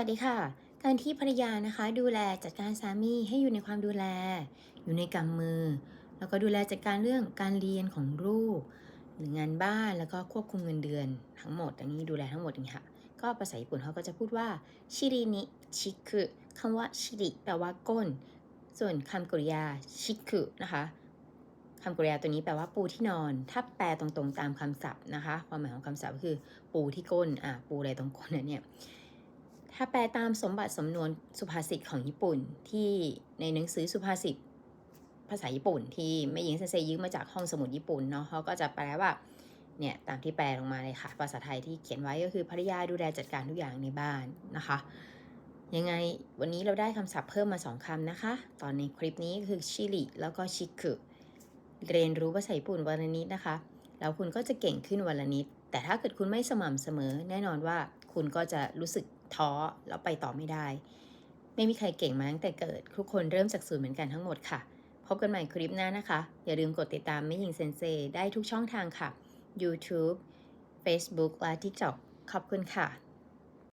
วัสดีค่ะ การที่ภรรยานะคะ ดูแลจัดการสามีให้อยู่ในความดูแล อยู่ในกำมือ แล้วก็ดูแลจัดการเรื่องการเรียนของลูกหรืองานบ้านแล้วก็ควบคุมเงินเดือนทั้งหมดอันนี้ดูแลทั้งหมดอย่างนี้ค่ะ ก็ภาษาญี่ปุ่นเขาก็จะพูดว่าชิรินิชิคุคำว่าชิริแปลว่าก้น ส่วนคำกริยาชิคุนะคะคำกริยาตัวนี้แปลว่าปูที่นอน ถ้าแปลตรงๆตามคำศัพท์นะคะ ความหมายของคำศัพท์ก็คือปูที่ก้นอะปูอะไรตรงก้นเนี่ย ถ้าแปลตามสมบัติสำนวนสุภาษิตของญี่ปุ่นที่ในหนังสือสุภาษิตภาษาญี่ปุ่น ที่แม่หญิงเซนเซยืมมาจากห้องสมุดญี่ปุ่นเนาะเขาก็จะแปลว่าเนี่ยตามที่แปลลงมาเลยค่ะ ภาษาไทยที่เขียนไว้ก็คือภรรยาดูแลจัดการทุกอย่างในบ้านนะคะ ยังไงวันนี้เราได้คำศัพท์เพิ่มมาสองคำนะคะ ตอนในคลิปนี้คือชิริแล้วก็ชิคุเรียนรู้ภาษาญี่ปุ่นวันละนิดนะคะ แล้วคุณก็จะเก่งขึ้นวันละนิด แต่ถ้าเกิดคุณไม่สม่ำเสมอ แน่นอนว่าคุณก็จะรู้สึก ท้อแล้วไปต่อไม่ได้ ไม่มีใครเก่งมาตั้งแต่เกิด ทุกคนเริ่มจากศูนย์เหมือนกันทั้งหมดค่ะ พบกันใหม่คลิปหน้านะคะ อย่าลืมกดติดตามไม่ยิงเซนเซได้ทุกช่องทางค่ะ YouTube Facebook และ TikTok ขอบคุณค่ะ